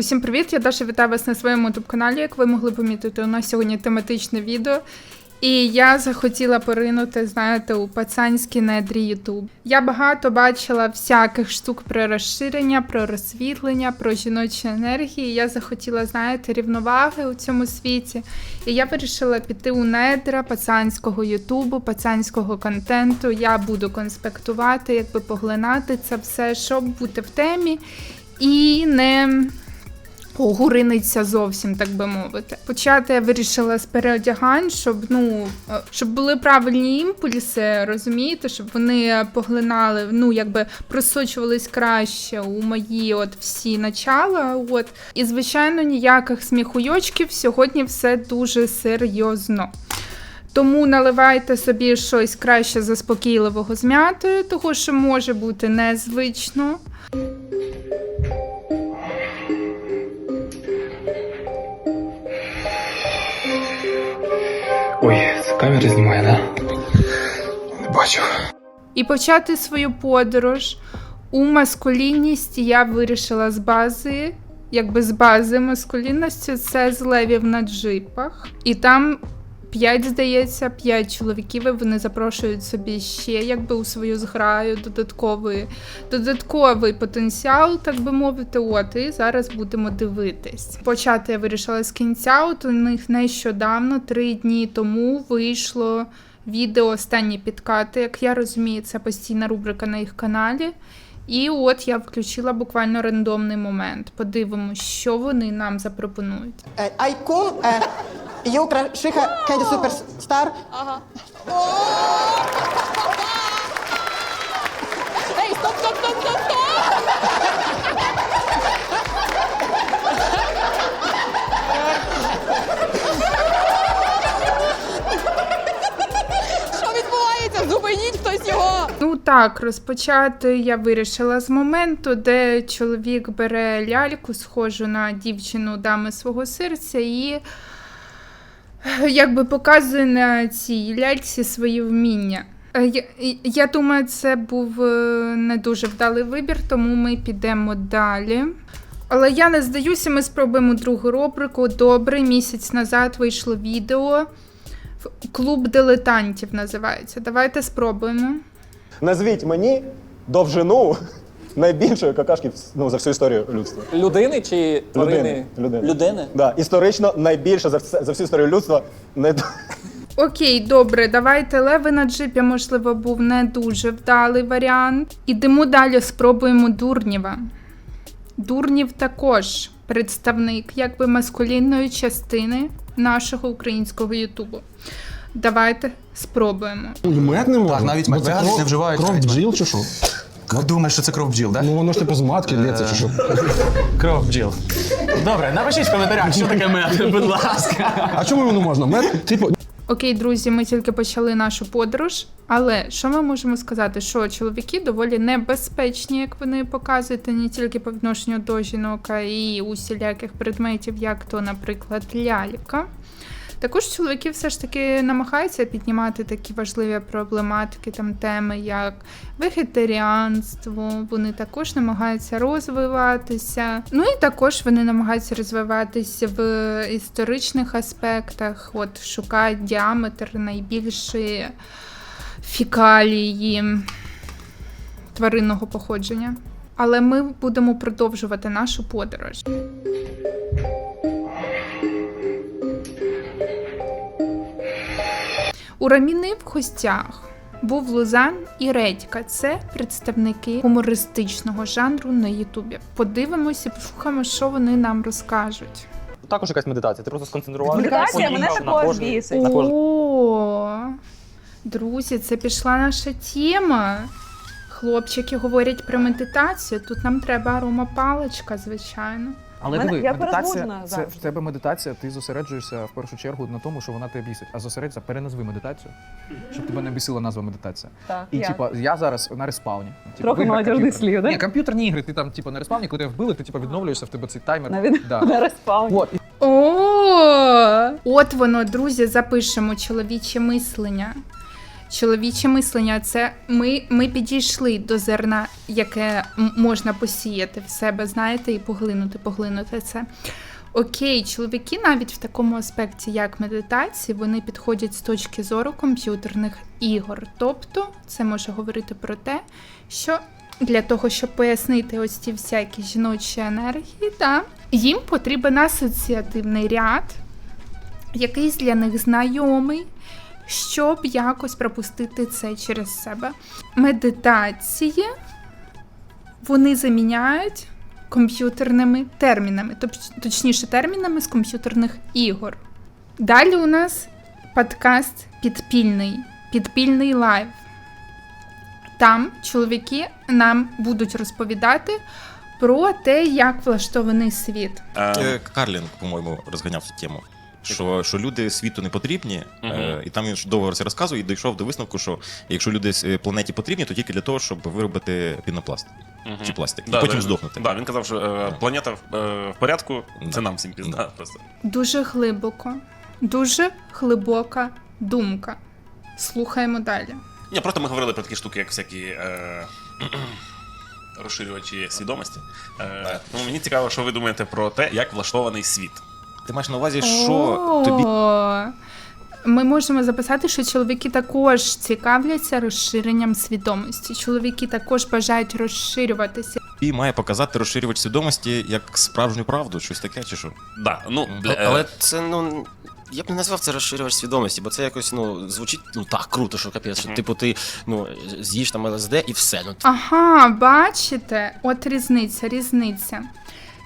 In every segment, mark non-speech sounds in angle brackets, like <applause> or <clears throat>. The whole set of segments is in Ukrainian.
Усім привіт! Я Даша вітаю вас на своєму youtube каналі. Як ви могли помітити, у нас сьогодні тематичне відео. І я захотіла поринути, знаєте, у пацанські недрі Ютуб. Я багато бачила всяких штук про розширення, про розсвітлення, про жіночі енергії. Я захотіла, знаєте, рівноваги у цьому світі. І я вирішила піти у недра пацанського Ютубу, пацанського контенту. Я буду конспектувати, якби поглинати це все, щоб бути в темі і не огуриниться зовсім, так би мовити. Почати я вирішила з переодягань, щоб ну е, щоб були правильні імпульси, розумієте, щоб вони поглинали, ну якби просочувались краще у мої от всі начала. От і звичайно, ніяких сміхуйочків. Сьогодні все дуже серйозно. Тому наливайте собі щось краще заспокійливого з м'ятою, того що може бути незвично. Камера знімає, да? Не бачу. І почати свою подорож у маскулінність я вирішила з бази, якби з бази маскулінності, це з левів на джипах. І там п'ять, здається, п'ять чоловіків, і вони запрошують собі ще якби у свою зграю додатковий, додатковий потенціал, так би мовити. От, і зараз будемо дивитись. Почати я вирішила з кінця. От у них нещодавно, три дні тому, вийшло відео останні підкати. Як я розумію, це постійна рубрика на їх каналі. І от я включила буквально рандомний момент. Подивимось, що вони нам запропонують. Айкун, е, Юкра, Шиха, Кеді Суперстар. Ей, стоп, стоп, стоп, стоп, стоп! Що відбувається? Зупиніть хтось його! Ну так, розпочати я вирішила з моменту, де чоловік бере ляльку, схожу на дівчину дами свого серця, і <laughs> якби показує на цій ляльці свої вміння. Е, Я, я думаю, це був е, не дуже вдалий вибір, тому ми підемо далі. Але я не здаюся, ми спробуємо другу рубрику. Добре, місяць назад вийшло відео. Клуб дилетантів називається. Давайте спробуємо. Назвіть мені довжину найбільшої какашки ну, за всю історію людства. Людини чи тварини? Людини. Людини? Да, історично найбільше за, все- за всю історію людства. Не... <laughs> Окей, добре, давайте леви на джипі, можливо, був не дуже вдалий варіант. Ідемо далі, спробуємо Дурнєва. Дурнів також представник якби маскулінної частини нашого українського Ютубу. Давайте спробуємо. І мед не можна? Так, навіть мед це не кров- вживають Кров навіть мед. бджіл чи що? Ну, думаєш, що це кров бджіл, так? Ну воно ж типу з матки лється чи що? кров бджіл. Добре, напишіть в коментарях, що таке мед, <laughs> будь ласка. А чому не можна? Мед, типу, Окей, друзі, ми тільки почали нашу подорож. Але що ми можемо сказати? Що чоловіки доволі небезпечні, як вони показують, не тільки по відношенню до жінок, а і усіляких предметів, як то, наприклад, лялька. Також чоловіки все ж таки намагаються піднімати такі важливі проблематики, там теми, як вегетаріанство. Вони також намагаються розвиватися. Ну і також вони намагаються розвиватися в історичних аспектах, от шукають діаметр найбільшої фікалії тваринного походження. Але ми будемо продовжувати нашу подорож. У Раміни в гостях був Лузан і Редька. Це представники гумористичного жанру на Ютубі. Подивимося, послухаємо, що вони нам розкажуть. Також якась медитація. Ти просто сконцентрувався. Медитація мене також бісить. О, друзі, це пішла наша тема. Хлопчики говорять про медитацію. Тут нам треба аромапаличка, звичайно. Але Мене- диви, я медитація перезбуджена це завжди. в тебе медитація, ти зосереджуєшся в першу чергу на тому, що вона тебе бісить. А зосередься, переназви медитацію, щоб тебе не бісила назва медитація. Так, І як? типа я зараз на респауні. Типа, Трохи в іграх молодіжних комп'ютерних. слів, да? Ні, комп'ютерні ігри, ти там типа на респауні, коли тебе вбили, ти типа відновлюєшся, в тебе цей таймер. Навіть Да. <laughs> на респауні. От, і О, от воно, друзі, запишемо чоловіче мислення. Чоловіче мислення це ми, ми підійшли до зерна, яке можна посіяти в себе, знаєте, і поглинути, поглинути це. Окей, чоловіки навіть в такому аспекті, як медитації, вони підходять з точки зору комп'ютерних ігор. Тобто, це може говорити про те, що для того, щоб пояснити ось ці всякі жіночі енергії, да, їм потрібен асоціативний ряд, якийсь для них знайомий, щоб якось пропустити це через себе. Медитації вони заміняють комп'ютерними термінами, точніше термінами з комп'ютерних ігор. Далі у нас подкаст підпільний, підпільний лайв. Там чоловіки нам будуть розповідати про те, як влаштований світ. Е, Карлін, по-моєму, розганяв цю тему. Що, що люди світу не потрібні, е, і там він довго це розказує і дійшов до висновку, що якщо люди е, планеті потрібні, то тільки для того, щоб виробити пінопласт чи пластик, і потім здохнути. Да, він казав, що е, планета в, е, в порядку, це нам всім пізна. Просто. Дуже глибоко, дуже глибока думка. Слухаємо далі. Ні, просто ми говорили про такі штуки, як всякі е, розширювачі свідомості. Е, ну, мені цікаво, що ви думаєте про те, як влаштований світ. Ти маєш на увазі, що тобі Ми можемо записати, що чоловіки також цікавляться розширенням свідомості. Чоловіки також бажають розширюватися. має показати розширювач свідомості як справжню правду, щось таке, чи що? Да, ну, Але, е, але це ну. Я б не назвав це розширювач свідомості, бо це якось ну звучить ну так круто, що капець. Що, типу, ти ну з'їш там ЛСД і все. Ну Ага, бачите, от різниця, різниця.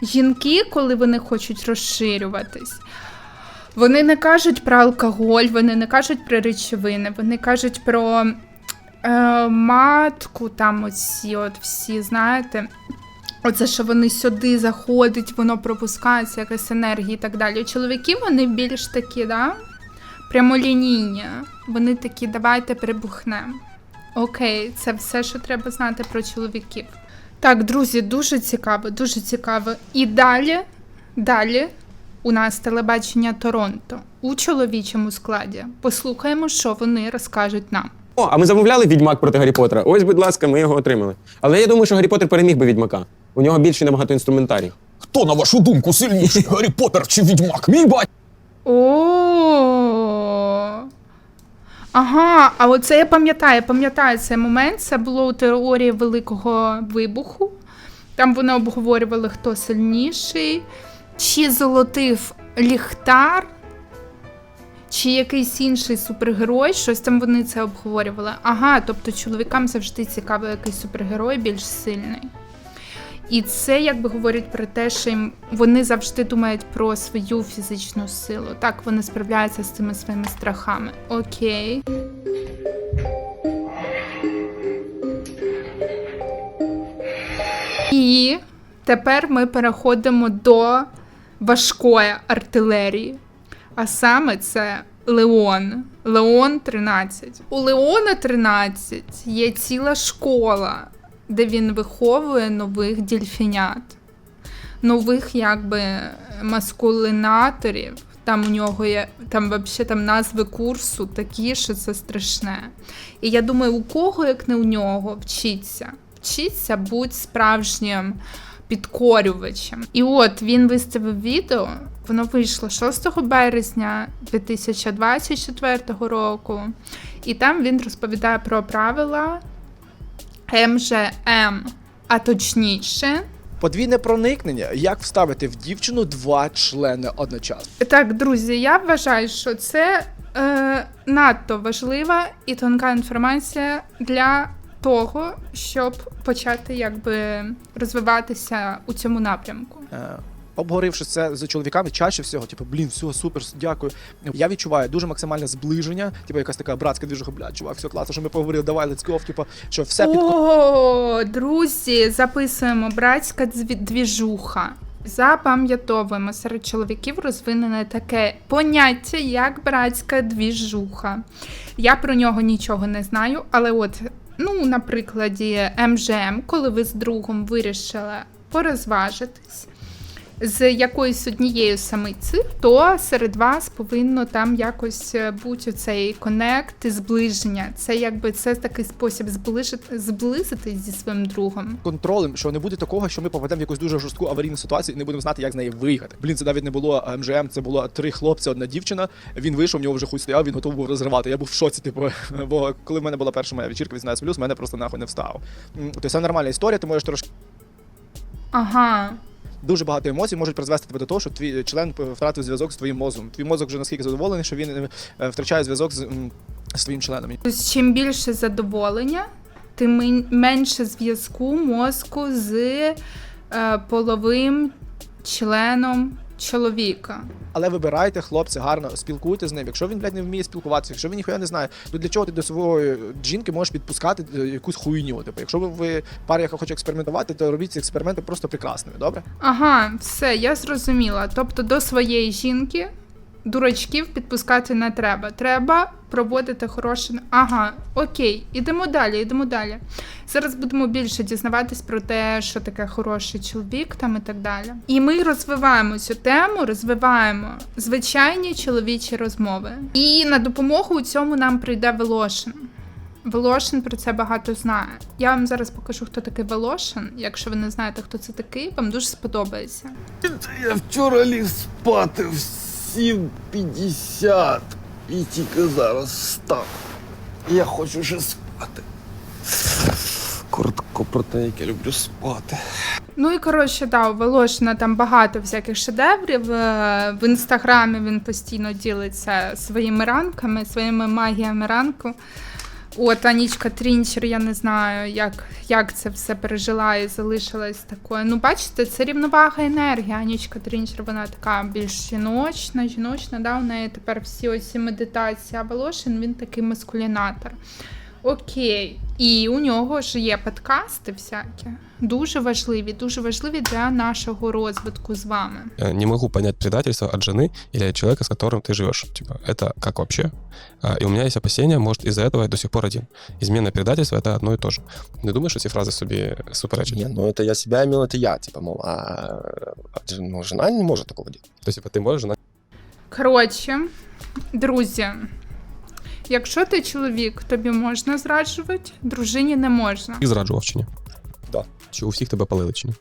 Жінки, коли вони хочуть розширюватись, вони не кажуть про алкоголь, вони не кажуть про речовини, вони кажуть про е, матку, там оці, от всі, знаєте. Оце, що вони сюди заходять, воно пропускається, якась енергія і так далі. Чоловіки, вони більш такі, да? прямолінійні. Вони такі, давайте прибухнемо. Окей, це все, що треба знати про чоловіків. Так, друзі, дуже цікаво, дуже цікаво. І далі, далі у нас телебачення Торонто у чоловічому складі. Послухаємо, що вони розкажуть нам. О, а ми замовляли відьмак проти Гаррі Поттера. Ось, будь ласка, ми його отримали. Але я думаю, що Гаррі Поттер переміг би відьмака. У нього більше набагато інструментарій. Хто, на вашу думку, сильніший? Гаррі Поттер чи відьмак? Мій батько! О. Ага, а оце я пам'ятаю, пам'ятаю цей момент. Це було у теорії Великого вибуху. Там вони обговорювали, хто сильніший, чи золотив ліхтар, чи якийсь інший супергерой. Щось там вони це обговорювали. Ага, тобто чоловікам завжди цікаво, який супергерой більш сильний. І це якби говорить про те, що їм вони завжди думають про свою фізичну силу. Так вони справляються з цими своїми страхами. Окей. І тепер ми переходимо до важкої артилерії. А саме це Леон. Леон 13. У Леона 13 є ціла школа, де він виховує нових дільфінят, нових якби маскулинаторів. Там у нього є там взагалі там назви курсу такі, що це страшне. І я думаю, у кого, як не у нього, вчиться. Вчиться будь справжнім підкорювачем. І от він виставив відео. Воно вийшло 6 березня 2024 року. І там він розповідає про правила МЖМ, а точніше. Подвійне проникнення. Як вставити в дівчину два члени одночасно? Так, друзі, я вважаю, що це е, надто важлива і тонка інформація для того, щоб почати якби розвиватися у цьому напрямку. Е, Обговоривши це з чоловіками, чаще всього, типу, блін, все, супер, дякую. Я відчуваю дуже максимальне зближення, типу якась така братська двіжуха, блядь, чувак, все класно, що ми поговорили, давай, let's go, типу, що все під О, друзі, записуємо братська двіжуха. Запам'ятовуємо серед чоловіків розвинене таке поняття, як братська двіжуха. Я про нього нічого не знаю, але от, ну, на прикладі МЖМ, коли ви з другом вирішили порозважитись, з якоюсь однією самиці, то серед вас повинно там якось е, бути цей конект і зближення. Це якби це такий спосіб зближити зблизитись зі своїм другом. контролем, що не буде такого, що ми попадемо в якусь дуже жорстку аварійну ситуацію і не будемо знати, як з неї виїхати. Блін, це навіть не було МЖМ, це було три хлопці, одна дівчина. Він вийшов, в нього вже хуй стояв, він готовий був розривати. Я був в шоці, типу, <laughs> бо коли в мене була перша моя вечірка 18+, мене просто нахуй не встав. Тобто це нормальна історія, ти можеш трошки. Ага. Дуже багато емоцій можуть призвести тебе до того, що твій член втратив зв'язок з твоїм мозком. Твій мозок вже наскільки задоволений, що він е, втрачає зв'язок з з твоїм членом. Чим більше задоволення, тим менше зв'язку мозку з е, половим членом чоловіка. Але вибирайте хлопця гарно, спілкуйте з ним. Якщо він, блядь, не вміє спілкуватися, якщо він ніхуя не знає, то для чого ти до своєї жінки можеш підпускати е, якусь хуйню? Типу, якщо ви- ви пара, яка хоче експериментувати, то робіть ці експерименти просто прекрасними, добре? Ага, все, я зрозуміла. Тобто до своєї жінки дурачків підпускати не треба. Треба проводити хороше. Ага, окей, ідемо далі, ідемо далі. Зараз будемо більше дізнаватись про те, що таке хороший чоловік там і так далі. І ми розвиваємо цю тему, розвиваємо звичайні чоловічі розмови. І на допомогу у цьому нам прийде Волошин. Волошин про це багато знає. Я вам зараз покажу, хто такий Волошин. Якщо ви не знаєте, хто це такий, вам дуже сподобається. Я вчора ліг спати 7.50 і тільки зараз встав. Я хочу вже спати. Коротко про те, як я люблю спати. Ну і коротше, да, у Волошина там багато всяких шедеврів. Е, В інстаграмі він постійно ділиться своїми ранками, своїми магіями ранку. От Анічка Трінчер, я не знаю, як, як це все пережила і залишилась такою. Ну, бачите, це рівновага енергії. Анічка Трінчер, вона така більш жіночна, жіночна, да, у неї тепер всі оці медитації, а Волошин він такий маскулінатор. Окей. І у нього ж є подкасти всякі. Дуже важливі, дуже важливі для нашого розвитку з вами. не могу понять предательство от жены или от человека, с которым ты живешь. Типа, это как вообще? А, И у меня есть опасения, может, из-за этого я до сих пор один. Измена и предательство — это одно и то же. Не думаешь, что эти фразы собі суперечать? Ні, ну это я себя имел, это я, типа, мол, а, а ну, жена не может такого делать. То есть, типа, ты можешь, жена Коротше, друзі, якщо ти чоловік, тобі можна зраджувати, дружині не можна. і зраджував чи ні? Да. Чи у всіх тебе палили чи ні?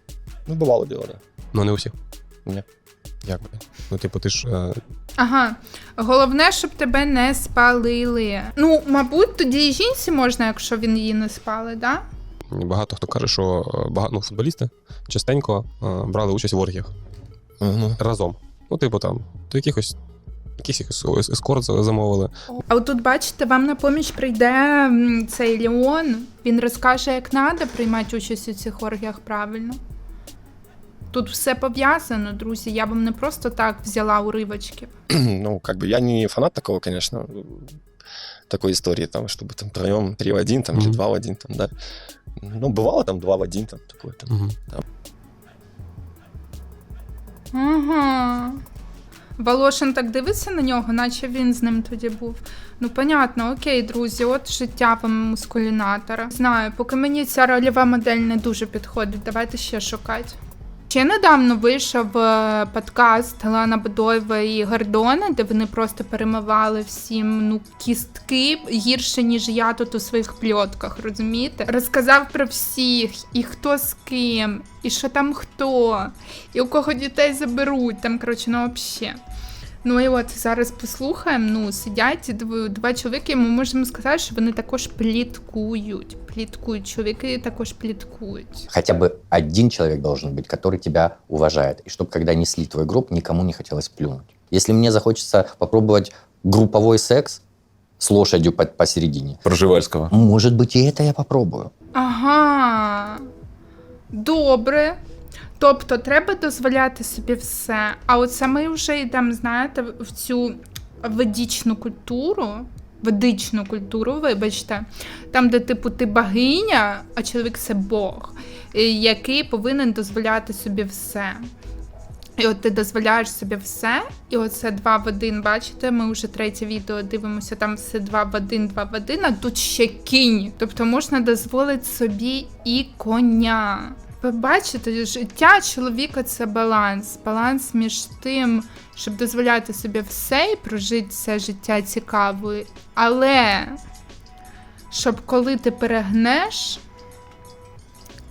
Ну, бывало дело, да. Ну, не у всіх. Ні. Як би? Ну, типу, ти ж. е, Ага. Головне, щоб тебе не спалили. Ну, мабуть, тоді і жінці можна, якщо він її не спалить, да? Багато хто каже, що е, багато ну, футболісти частенько е, брали участь в оргіях Ну, разом. Ну, типу, там, до якихось Якийсь якийсь ескорт замовили. А от тут, бачите, вам на поміч прийде м, цей Леон. Він розкаже, як треба приймати участь у цих оргіях правильно. Тут все пов'язано, друзі. Я вам не просто так взяла уривочки. <clears throat> ну, как бы я не фанат такого, конечно, такой истории, там, чтобы там втроем 3 в 1, там, или Мгм. 2 в 1, там, да. Ну, бывало там 2 в 1, там, такое там. Угу. Ага. Волошин так дивиться на нього, наче він з ним тоді був. Ну, понятно, окей, друзі, от життя вам мускулінатора. Знаю, поки мені ця рольова модель не дуже підходить, давайте ще шукати. Ще недавно вийшов е, подкаст Лана Бодоєва і Гордона, де вони просто перемивали всім ну кістки гірше, ніж я тут у своїх пльотках, розумієте? Розказав про всіх, і хто з ким, і що там хто, і у кого дітей заберуть, там, коротше, ну взагалі. Ну і от зараз послухаємо. Ну, сидять дв- два чоловіки, і ми можемо сказати, що вони також пліткують. Пліткують. Чоловіки також пліткують. Хотя бы один человек должен быть, который тебя уважает. И чтобы, когда несли твой гроб, никому не хотелось плюнуть. Если мне захочется попробовать групповой секс с лошадью по- посередине, Проживальського. может быть, и это я попробую. Ага. Добре. Тобто треба дозволяти собі все. А от саме вже йдемо, знаєте, в цю ведичну культуру. Ведичну культуру, вибачте, там, де типу ти богиня, а чоловік це Бог, який повинен дозволяти собі все. І от ти дозволяєш собі все, і оце два в один, бачите, ми вже третє відео дивимося, там все два в один, два в один, а тут ще кінь. Тобто можна дозволити собі і коня. Ви бачите, життя чоловіка це баланс. Баланс між тим, щоб дозволяти собі все і прожити це життя цікаво. Але щоб коли ти перегнеш,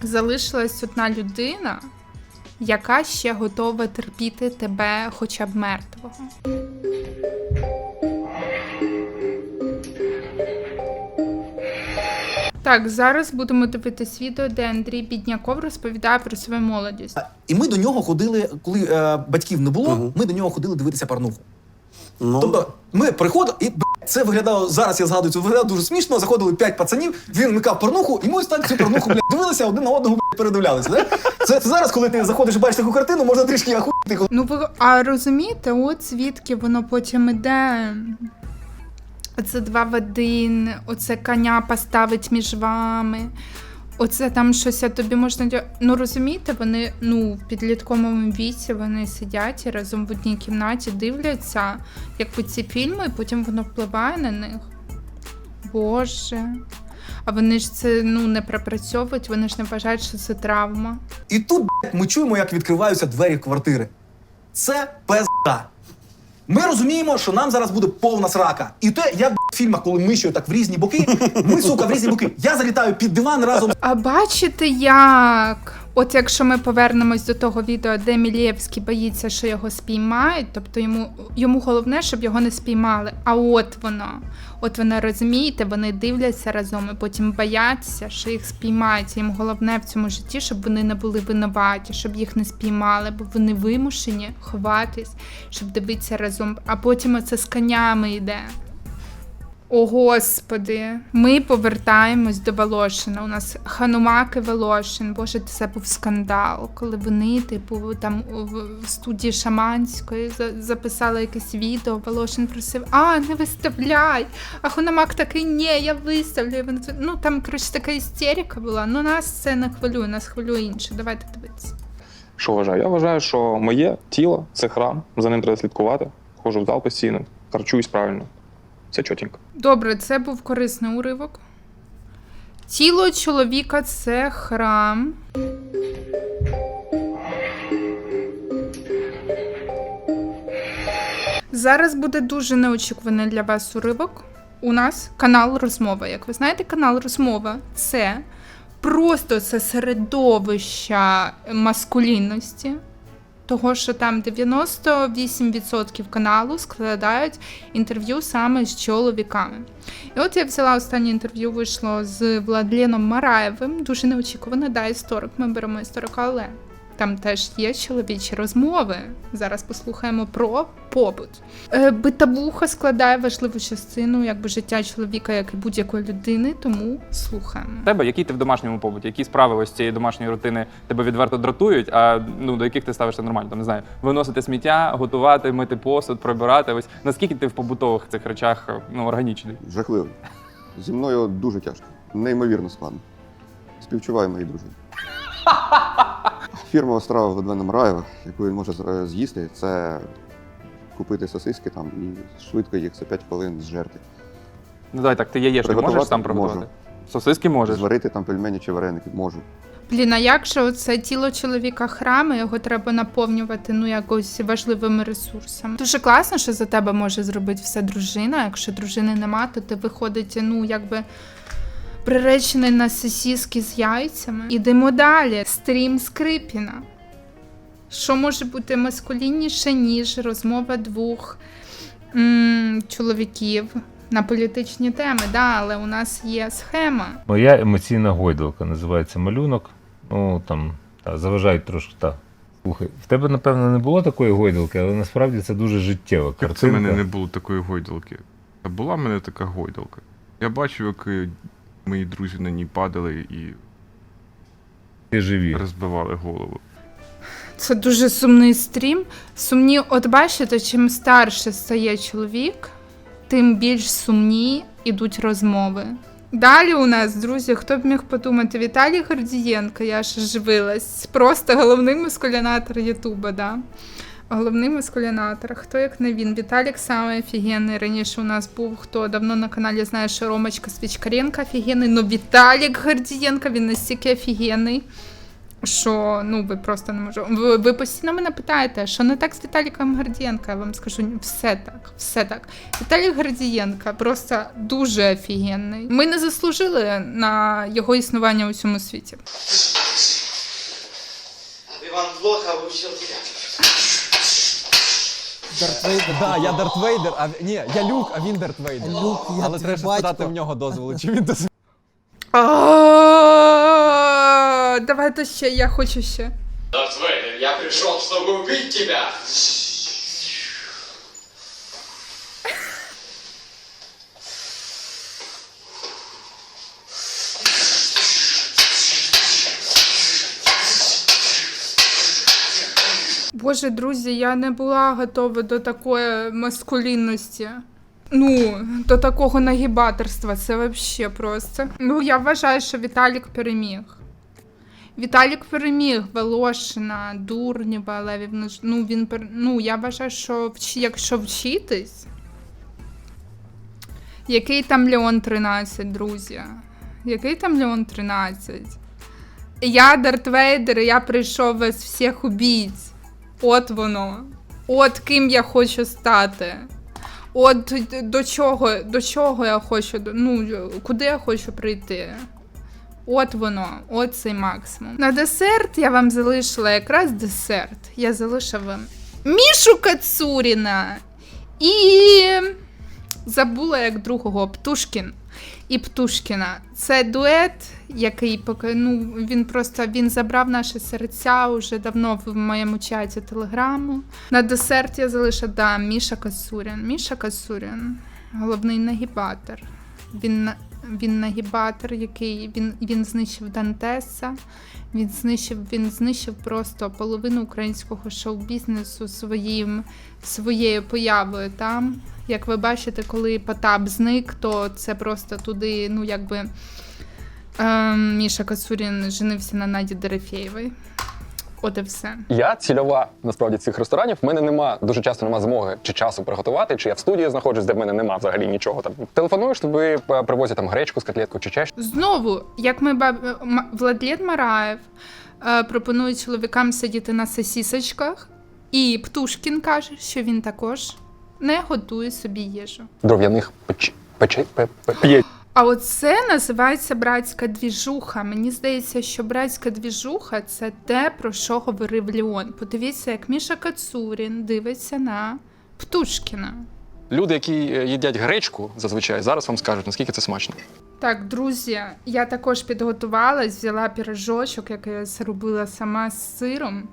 залишилась одна людина, яка ще готова терпіти тебе хоча б мертвого. Так, зараз будемо дивитись відео, де Андрій Бідняков розповідає про свою молодість. І ми до нього ходили, коли е, батьків не було, ми до нього ходили дивитися порнуху. Тобто ми приходили, і б**, це виглядало зараз. Я згадую, це виглядало дуже смішно. Заходили п'ять пацанів, він вмикав порнуху, і ми ось так цю порнуху блядь, дивилися один на одного блядь, передивлялися. Да? Це, це зараз, коли ти заходиш і бачиш таку картину, можна трішки ахуїти. Ну ви а розумієте, от звідки воно потім іде. Оце два в один, оце коня поставить між вами. Оце там щось а тобі можна. Ну розумієте, вони ну в підлітковому віці вони сидять і разом в одній кімнаті дивляться, якби ці фільми, і потім воно впливає на них. Боже. А вони ж це ну не пропрацьовують, вони ж не вважають, що це травма. І тут ми чуємо, як відкриваються двері квартири. Це пизда. Ми розуміємо, що нам зараз буде повна срака. І те, як в фільмах, коли ми ще так в різні боки, ми, сука, в різні боки. Я залітаю під диван разом А бачите як? От якщо ми повернемось до того відео, де Мілєвський боїться, що його спіймають, тобто йому, йому головне, щоб його не спіймали. А от воно. От воно розумієте, вони дивляться разом і потім бояться, що їх спіймають. Їм головне в цьому житті, щоб вони не були винуваті, щоб їх не спіймали, бо вони вимушені ховатись, щоб дивитися разом. А потім оце з конями йде. О, господи, ми повертаємось до Волошина. У нас Ханумак і Волошин. Боже, це був скандал, коли вони, типу, там в студії Шаманської записали якесь відео. Волошин просив: а, не виставляй. А Ханумак такий, ні, я виставлю. І вони Ну там коротше така істерика була. Ну нас це не хвилює, нас хвилює інше. Давайте дивитися. Що вважаю? Я вважаю, що моє тіло це храм, за ним треба слідкувати. Ходжу в зал постійно, харчуюсь правильно. Все чотенько. Добре, це був корисний уривок. Тіло чоловіка це храм. Зараз буде дуже неочікуваний для вас уривок. У нас канал Розмова. Як ви знаєте, канал Розмова це просто це середовище маскулінності. Того, що там 98% каналу складають інтерв'ю саме з чоловіками. І от я взяла останнє інтерв'ю, вийшло з Владленом Мараєвим. Дуже неочікувано, да, історик. Ми беремо історика, але там теж є чоловічі розмови. Зараз послухаємо про побут. Е, Битавуха складає важливу частину якби життя чоловіка, як і будь-якої людини, тому слухаємо. Тебе, який ти в домашньому побуті, які справи ось цієї домашньої рутини тебе відверто дратують, а ну до яких ти ставишся нормально, там не знаю, виносити сміття, готувати, мити посуд, прибирати. Ось наскільки ти в побутових цих речах ну органічний? Жахливо. Зі мною дуже тяжко. Неймовірно складно. Співчуваю моїй дружині. <laughs> Фірмова страва Владлена Мраєва, яку він може з'їсти, це купити сосиски там і швидко їх за 5 хвилин зжерти. Ну давай так, ти яєшки Приготувати можеш сам можу. Сосиски можеш. Зварити там пельмені чи вареники можу. Блін, а як же це тіло чоловіка храм, і його треба наповнювати ну якось важливими ресурсами. Дуже класно, що за тебе може зробити все дружина. Якщо дружини нема, то ти виходить, ну якби. Приречений на сосіски з яйцями. Ідемо далі. Стрім Скрипіна. Що може бути маскулінніше, ніж розмова двох м- чоловіків на політичні теми? Да, але у нас є схема. Моя емоційна гойдалка називається малюнок. Ну там та, заважають трошки. Та. Слухай, в тебе, напевно, не було такої гойдалки, але насправді це дуже життєва Як це в мене не було такої гойдалки? Була в мене така гойдалка. Я бачив, як е, мої друзі на ній падали і Ти живі. розбивали голову. Це дуже сумний стрім. Сумні, от бачите, чим старше стає чоловік, тим більш сумні ідуть розмови. Далі у нас, друзі, хто б міг подумати, Віталій Гордієнко, я ж живилась. Просто головний мускулінатор Ютуба, да. Головний мускулінатор. Хто як не він? Віталік саме офігенний. Раніше у нас був хто давно на каналі знає, що Ромочка Свічкаренко офігенний. Ну Віталік Гордієнко, він настільки офігенний. що ну ви просто не можете. Ви, ви постійно мене питаєте, що не так з Віталіком Гордієнко. Я вам скажу, все так, все так. Віталій Гордієнко просто дуже офігенний. Ми не заслужили на його існування у цьому світі. Плохо обучил тебя. Дарт Вейдер. Да, я Дарт Вейдер, а ні, я Люк, а він Дарт Вейдер. Люк, я Але твій треба батько. спитати в нього дозволу, чи він дозволяє. А, Давайте ще, я хочу ще. Дарт Вейдер, я пришел, чтобы убить тебя. Боже, друзі, я не була готова до такої маскулінності. Ну, до такого нагибаторства, це вообще просто. Ну, я вважаю, що Віталік переміг. Віталік переміг Волошина, Дурнєва, Левівну. ж- Ну, він пер... ну, я вважаю, що вч... якщо вчитись. Який там Леон 13, друзі? Який там Леон 13? Я Дарт Вейдер, і я прийшов вас всіх убити. От воно. От ким я хочу стати. От до чого, до чого я хочу, ну, куди я хочу прийти. От воно, от цей максимум. На десерт я вам залишила якраз десерт. Я залишила вам Мішу Кацуріна і забула як другого Птушкін і Птушкіна. Це дует, який поки ну він просто він забрав наші серця уже давно в моєму чаті телеграму. На десерт я залишила да, Міша Кацурін. Міша Кацурін, головний нагібатор. Він він нагібатор, який він, він знищив Дантеса. Він знищив, він знищив просто половину українського шоу-бізнесу своїм, своєю появою там. Як ви бачите, коли Потап зник, то це просто туди, ну якби ем, Міша Кацурін женився на Наді Дерефєєвій. От і все. Я цільова насправді цих ресторанів. В мене нема дуже часто нема змоги чи часу приготувати, чи я в студії знаходжусь, де в мене нема взагалі нічого. Там телефонуєш, тобі е, привозять там гречку з котлеткою чи чай. Знову, як ми баб... Владлен Мараєв е, пропонує чоловікам сидіти на сосісочках, і Птушкін каже, що він також не готує собі їжу. Дров'яних печ... печей п'є. А оце називається братська двіжуха. Мені здається, що братська двіжуха це те, про що говорив Леон. Подивіться, як Міша Кацурін дивиться на Птушкіна. Люди, які е, їдять гречку, зазвичай зараз вам скажуть, наскільки це смачно. Так, друзі, я також підготувалась, взяла пірожочок, який я зробила сама з сиром.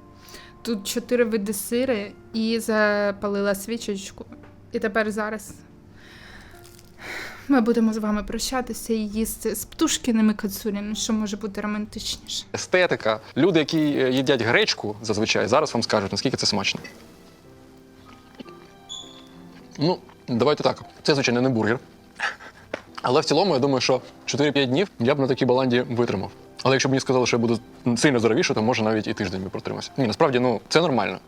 Тут чотири види сири і запалила свічечку. І тепер зараз ми будемо з вами прощатися і їсти з птушкіними кацурями, що може бути романтичніше. Естетика. Люди, які е, їдять гречку, зазвичай зараз вам скажуть, наскільки це смачно. Ну, давайте так. Це, звичайно, не бургер. Але в цілому, я думаю, що 4-5 днів я б на такій баланді витримав. Але якщо б мені сказали, що я буду сильно здоровіше, то може навіть і тиждень би протримався. Ні, насправді, ну це нормально.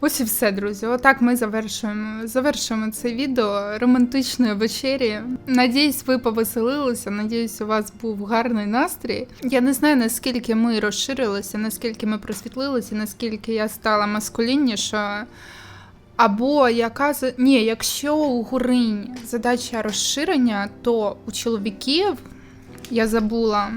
Ось і все, друзі. Отак ми завершуємо. Завершуємо це відео романтичної вечері. Надіюсь, ви повеселилися. Надіюсь, у вас був гарний настрій. Я не знаю, наскільки ми розширилися, наскільки ми просвітлилися, наскільки я стала маскулінніша. Або яка ні, якщо у гуринь задача розширення, то у чоловіків я забула.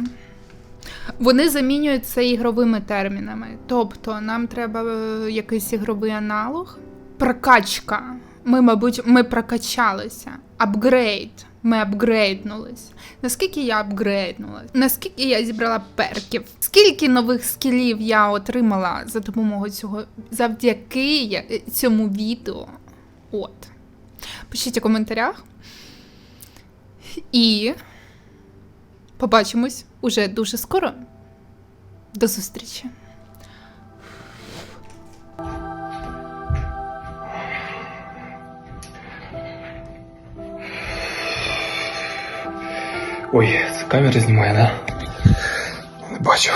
Вони замінюють це ігровими термінами. Тобто нам треба е, якийсь ігровий аналог. Прокачка. Ми, мабуть, ми прокачалися. Апгрейд. Ми апгрейднулись. Наскільки я апгрейднулась? Наскільки я зібрала перків? Скільки нових скілів я отримала за допомогою цього завдяки цьому відео? От. Пишіть у коментарях. І побачимось уже дуже скоро. До зустрічі. Ой, це камера знімає, да? Не бачу.